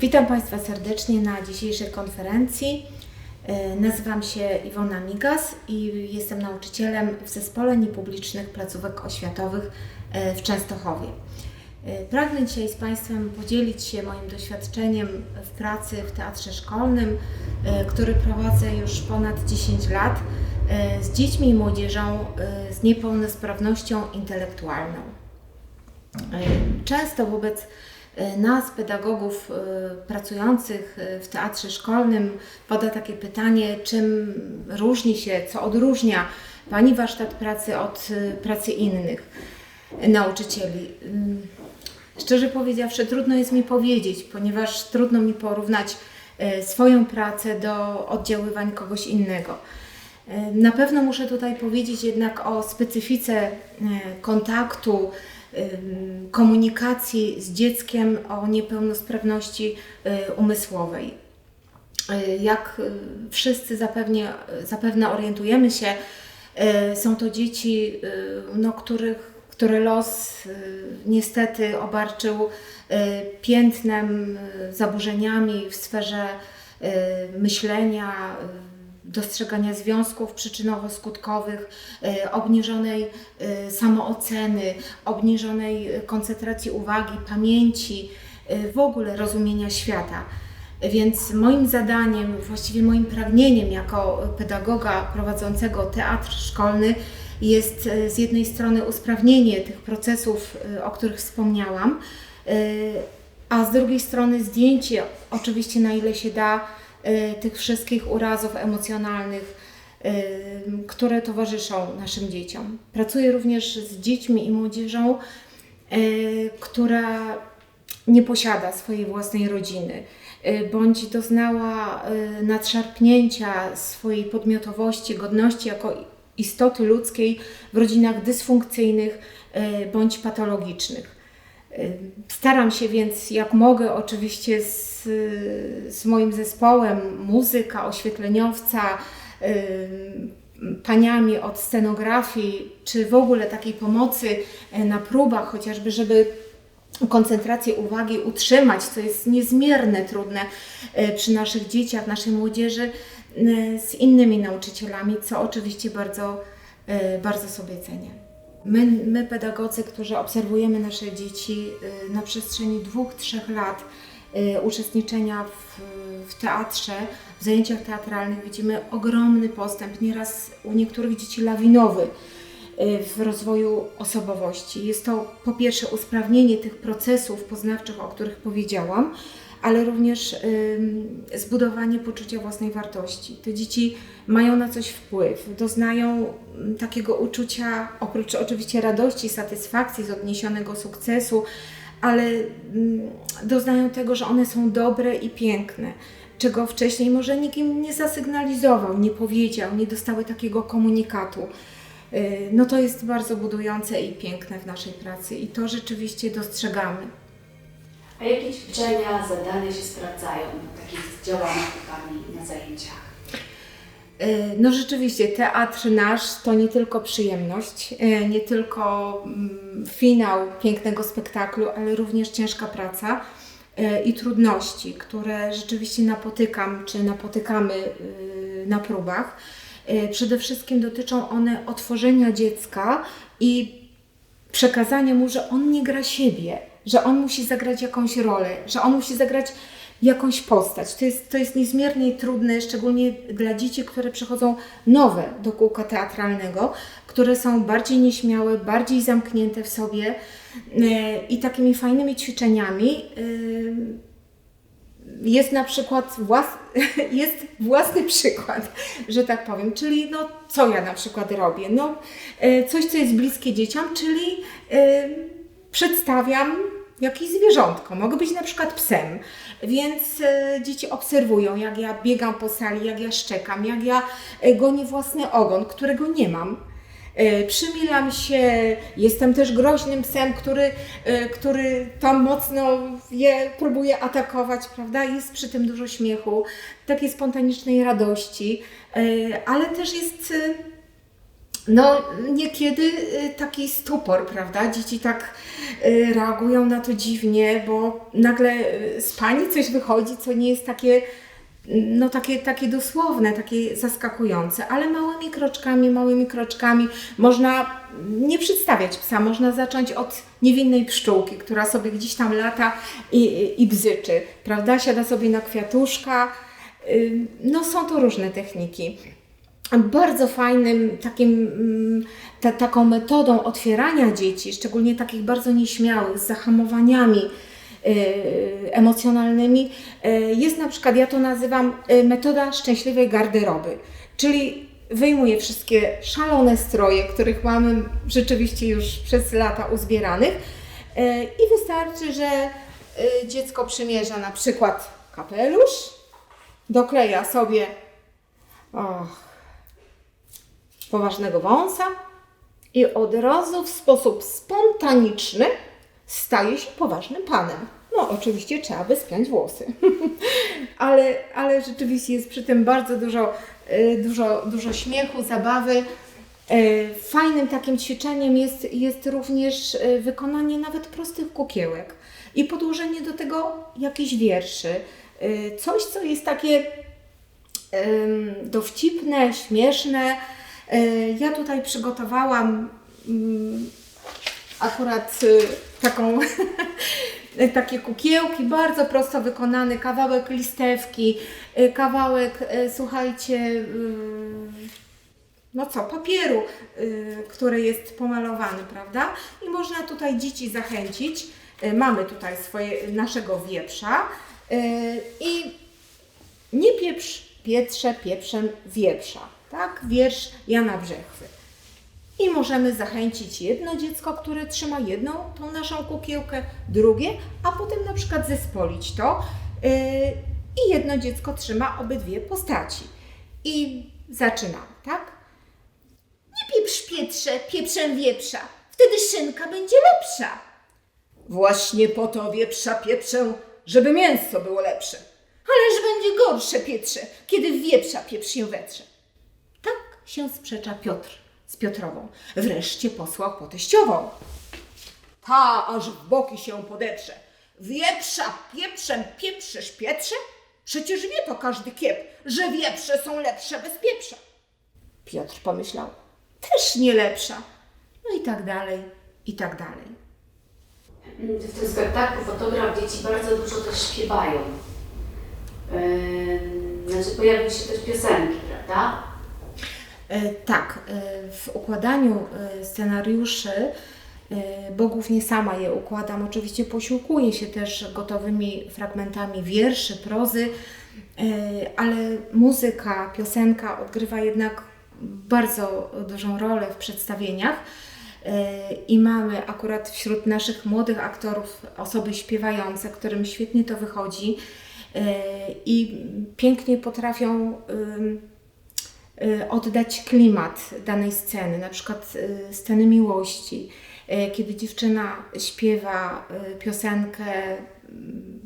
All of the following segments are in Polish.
Witam Państwa serdecznie na dzisiejszej konferencji. E, Nazywam się Iwona Migas i jestem nauczycielem w Zespole Niepublicznych Placówek Oświatowych e, w Częstochowie. E, Pragnę dzisiaj z Państwem podzielić się moim doświadczeniem w pracy w teatrze szkolnym, który prowadzę już ponad 10 lat z dziećmi i młodzieżą z niepełnosprawnością intelektualną. Często wobec nas, pedagogów e, pracujących e, w teatrze szkolnym, pada takie pytanie, czym różni się, co odróżnia Pani warsztat pracy od pracy innych nauczycieli. Szczerze powiedziawszy, trudno jest mi powiedzieć, ponieważ trudno mi porównać swoją pracę do oddziaływań kogoś innego. Na pewno muszę tutaj powiedzieć jednak o specyfice kontaktu, komunikacji z dzieckiem o niepełnosprawności e, umysłowej. E, Jak e, wszyscy zapewnie, zapewne orientujemy się, są to dzieci, no, których, które los niestety obarczył piętnem, zaburzeniami w sferze myślenia, dostrzegania związków przyczynowo-skutkowych, e, obniżonej e, samooceny, obniżonej koncentracji uwagi, pamięci, e, w ogóle rozumienia świata. Więc moim zadaniem, właściwie moim pragnieniem jako pedagoga prowadzącego teatr szkolny jest z jednej strony usprawnienie tych procesów, o których wspomniałam, a z drugiej strony zdjęcie, oczywiście na ile się da, tych wszystkich urazów emocjonalnych, e, które towarzyszą naszym dzieciom. Pracuję również z dziećmi i młodzieżą, e, która nie posiada swojej własnej rodziny, bądź doznała nadszarpnięcia swojej podmiotowości, godności jako istoty ludzkiej w rodzinach dysfunkcyjnych bądź patologicznych. Y, Staram się więc, jak mogę, oczywiście z, z moim zespołem, muzyka, oświetleniowca, y, paniami od scenografii, czy w ogóle takiej pomocy y, na próbach, chociażby, żeby koncentrację uwagi utrzymać, co jest niezmiernie trudne e, przy naszych dzieciach, naszej młodzieży, e, z innymi nauczycielami, co oczywiście bardzo, e, bardzo sobie cenię. My, my, pedagodzy, którzy obserwujemy nasze dzieci e, na przestrzeni dwóch, trzech lat e, uczestniczenia w, w teatrze, w zajęciach teatralnych, widzimy ogromny postęp, nieraz u niektórych dzieci lawinowy w rozwoju osobowości. Jest to po pierwsze usprawnienie tych procesów poznawczych, o których powiedziałam, ale również zbudowanie poczucia własnej wartości. Te dzieci mają na coś wpływ, doznają takiego uczucia, oprócz oczywiście radości, satysfakcji z odniesionego sukcesu, ale doznają tego, że one są dobre i piękne czego wcześniej może nikt im nie zasygnalizował, nie powiedział, nie dostały takiego komunikatu. Y, no to jest bardzo budujące i piękne w naszej pracy i to rzeczywiście dostrzegamy. A jakie ćwiczenia, zadania się sprawdzają na takich działaniach Pani na zajęciach? Y, No rzeczywiście, teatr nasz to nie tylko przyjemność, y, nie tylko mm, finał pięknego spektaklu, ale również ciężka praca y, i trudności, które rzeczywiście napotykam czy napotykamy na próbach. Przede wszystkim dotyczą one otworzenia dziecka i przekazania mu, że on nie gra siebie, że on musi zagrać jakąś rolę, że on musi zagrać jakąś postać. To jest, to jest niezmiernie trudne, szczególnie dla dzieci, które przychodzą nowe do kółka teatralnego, które są bardziej nieśmiałe, bardziej zamknięte w sobie e, i takimi fajnymi ćwiczeniami. e, jest na przykład włas, jest własny przykład, że tak powiem, czyli no co ja na przykład robię? No e, coś, co jest bliskie dzieciom, czyli przedstawiam jakieś zwierzątko, mogę być na przykład psem, więc e, dzieci obserwują, jak ja biegam po sali, jak ja szczekam, jak ja e, gonię własny ogon, którego nie mam. E, Przymilam się, jestem też groźnym psem, który, który tam mocno je próbuje atakować, prawda? Jest przy tym dużo śmiechu, takiej spontanicznej radości, ale też jest no, niekiedy y, taki stupor, prawda? Dzieci tak y, reagują na to dziwnie, bo nagle y, z pani coś wychodzi, co nie jest takie, no takie, takie dosłowne, takie zaskakujące, ale małymi kroczkami, małymi kroczkami można nie przedstawiać psa, można zacząć od niewinnej pszczółki, która sobie gdzieś tam lata i, i, i bzyczy, prawda? Siada sobie na kwiatuszka. No są to różne techniki bardzo fajnym takim, mm, ta, taką metodą otwierania dzieci, szczególnie takich bardzo nieśmiałych, z zahamowaniami y, emocjonalnymi, y, jest na przykład, ja to nazywam y, metoda szczęśliwej garderoby, czyli wyjmuję wszystkie szalone stroje, których mamy rzeczywiście już przez lata uzbieranych i wystarczy, że dziecko przymierza na przykład kapelusz, dokleja sobie och, poważnego wąsa i od razu w sposób spontaniczny staje się poważnym panem. No, oczywiście trzeba by spiąć włosy, ale, ale rzeczywiście jest przy tym bardzo dużo, y, dużo, dużo śmiechu, zabawy. Y, Fajnym takim ćwiczeniem jest, jest również y, wykonanie nawet prostych kukiełek i podłożenie do tego jakichś wierszy. Coś, co jest takie dowcipne, śmieszne. Y, Ja tutaj przygotowałam ym, akurat y, taką, takie kukiełki, bardzo prosto wykonany, kawałek listewki, y, kawałek, y, słuchajcie, no co, papieru, który jest pomalowany, prawda? I można tutaj dzieci zachęcić. Mamy tutaj swoje, naszego wieprza i nie pieprz Pietrze pieprzem wieprza, tak? Wiersz Jana Brzechwy. I możemy zachęcić jedno dziecko, które trzyma jedną tą naszą kukiełkę, drugie, a potem na przykład zespolić to yy, i jedno dziecko trzyma obydwie postaci. I zaczynamy, tak? Nie pieprz Pietrze pieprzem wieprza, wtedy szynka będzie lepsza. Właśnie po to wieprza pieprzę, żeby mięso było lepsze. Ależ będzie gorsze, Pietrze, kiedy w wieprza pieprz się wetrze. Się sprzecza Piotr z Piotrową. Wreszcie posłał po teściową. Ta aż w boki się podeprze. Wieprza pieprzem pieprzesz Pietrze? Przecież wie to każdy kiep, że wieprze są lepsze bez pieprza. Piotr pomyślał, też nie lepsza. No i tak dalej, i tak dalej. W tym spektaklu fotograf dzieci bardzo dużo też śpiewają. Yy, Znaczy pojawiły się też piosenki, prawda? E, Tak, e, w układaniu e, scenariuszy Bogów nie sama je układam. Oczywiście posiłkuję się też gotowymi fragmentami wierszy, prozy, ale muzyka, piosenka odgrywa jednak bardzo dużą rolę w przedstawieniach. I mamy akurat wśród naszych młodych aktorów osoby śpiewające, którym świetnie to wychodzi i pięknie potrafią oddać klimat danej sceny, na przykład y, sceny miłości, y, kiedy dziewczyna śpiewa y, piosenkę mm,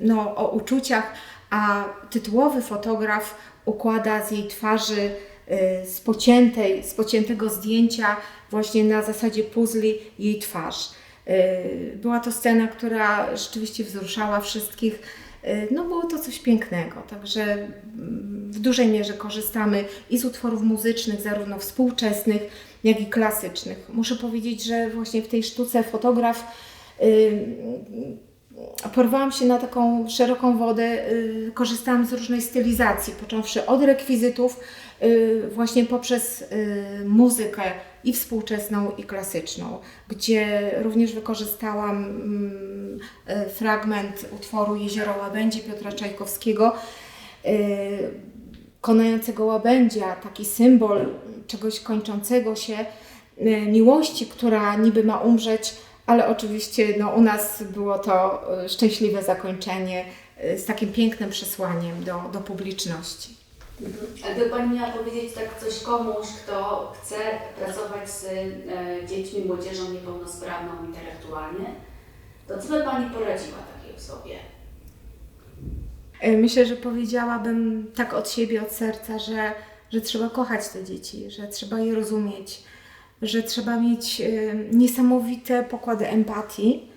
no, o uczuciach, a tytułowy fotograf układa z jej twarzy y, z, pociętej, z pociętego zdjęcia właśnie na zasadzie puzli jej twarz. Y, Była to scena, która rzeczywiście wzruszała wszystkich. Y, No było to coś pięknego, także mm, dużej mierze korzystamy i z utworów muzycznych, zarówno współczesnych, jak i klasycznych. Muszę powiedzieć, że właśnie w tej sztuce fotograf porwałam się na taką szeroką wodę, y, korzystałam z różnej stylizacji, począwszy od rekwizytów, y, właśnie poprzez y, muzykę i współczesną, i klasyczną, gdzie również wykorzystałam fragment utworu Jezioro Łabędzie Piotra Czajkowskiego, konającego łabędzia, taki symbol czegoś kończącego się, y, miłości, która niby ma umrzeć, ale oczywiście no, u nas było to y, szczęśliwe zakończenie y, z takim pięknym przesłaniem do, do publiczności. A gdyby Pani miała powiedzieć tak coś komuś, kto chce pracować z e, dziećmi, młodzieżą niepełnosprawną intelektualnie, to co by Pani poradziła takiej osobie? Y, Myślę, że powiedziałabym tak od siebie, od serca, że, że trzeba kochać te dzieci, że trzeba je rozumieć, że trzeba mieć y, niesamowite pokłady empatii,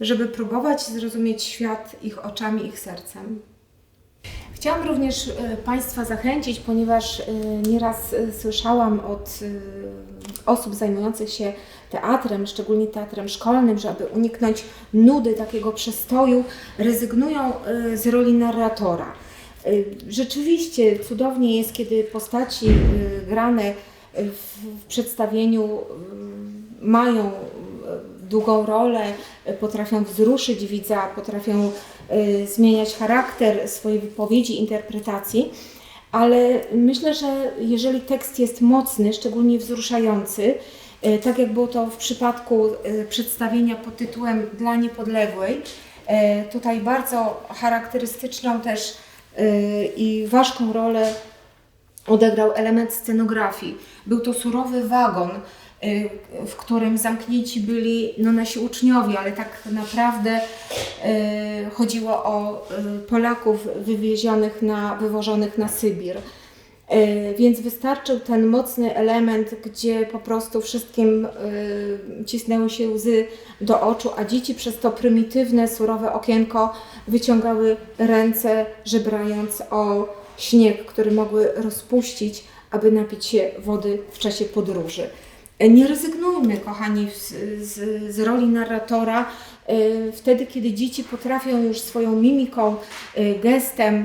żeby próbować zrozumieć świat ich oczami, ich sercem. Chciałam również y, Państwa zachęcić, ponieważ nieraz słyszałam od osób zajmujących się teatrem, szczególnie teatrem szkolnym, że aby uniknąć nudy, takiego przestoju, rezygnują y, z roli narratora. Y, Rzeczywiście cudownie jest, kiedy postaci y, grane w, przedstawieniu mają długą rolę, potrafią wzruszyć widza, potrafią zmieniać charakter swojej wypowiedzi, interpretacji. Ale myślę, że jeżeli tekst jest mocny, szczególnie wzruszający, y, tak jak było to w przypadku y, przedstawienia pod tytułem Dla Niepodległej, y, tutaj bardzo charakterystyczną też i ważką rolę odegrał element scenografii. Był to surowy wagon, w którym zamknięci byli no, nasi uczniowie, ale tak naprawdę y, chodziło o y, Polaków wywiezionych na, wywożonych na Sybir. Y, Więc wystarczył ten mocny element, gdzie po prostu wszystkim y, cisnęły się łzy do oczu, a dzieci przez to prymitywne, surowe okienko wyciągały ręce, żebrając o śnieg, który mogły rozpuścić, aby napić się wody w czasie podróży. Y, Nie rezygnujmy, kochani, z, z, z roli narratora y, wtedy, kiedy dzieci potrafią już swoją mimiką, y, gestem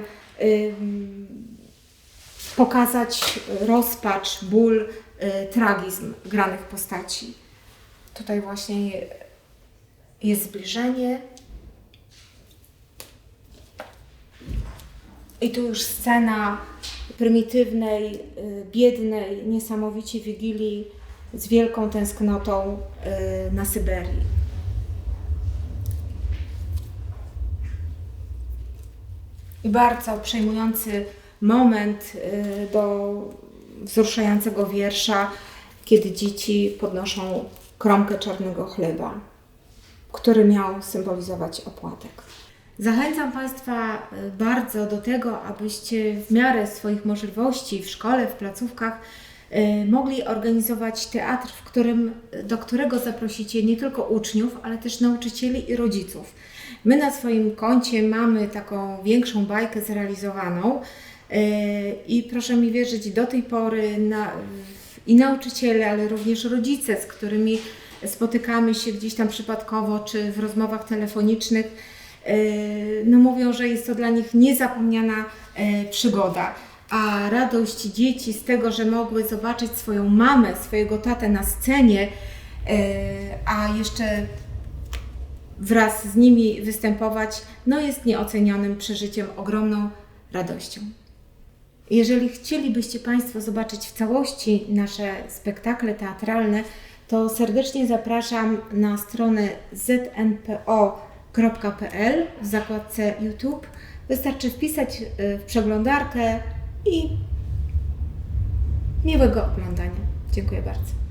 pokazać rozpacz, ból, tragizm granych postaci. Tutaj właśnie je- jest zbliżenie. I tu już scena prymitywnej, biednej, niesamowicie wigilii z wielką tęsknotą y, na Syberii. I bardzo przejmujący moment y, do wzruszającego wiersza, kiedy dzieci podnoszą kromkę czarnego chleba, który miał symbolizować opłatek. Zachęcam Państwa y, bardzo do tego, abyście w miarę swoich możliwości w szkole, w placówkach mogli organizować teatr, w którym, do którego zaprosicie nie tylko uczniów, ale też nauczycieli i rodziców. My na swoim koncie mamy taką większą bajkę zrealizowaną yy, i proszę mi wierzyć, do tej pory na, i nauczyciele, ale również rodzice, z którymi spotykamy się gdzieś tam przypadkowo czy w rozmowach telefonicznych, yy, no mówią, że jest to dla nich niezapomniana przygoda. A radość dzieci z tego, że mogły zobaczyć swoją mamę, swojego tatę na scenie, yy, a jeszcze wraz z nimi występować, no jest nieocenionym przeżyciem, ogromną radością. Jeżeli chcielibyście Państwo zobaczyć w całości nasze spektakle teatralne, to serdecznie zapraszam na stronę znpo.pl w zakładce YouTube. Wystarczy wpisać y, w przeglądarkę i miłego oglądania. Dziękuję bardzo.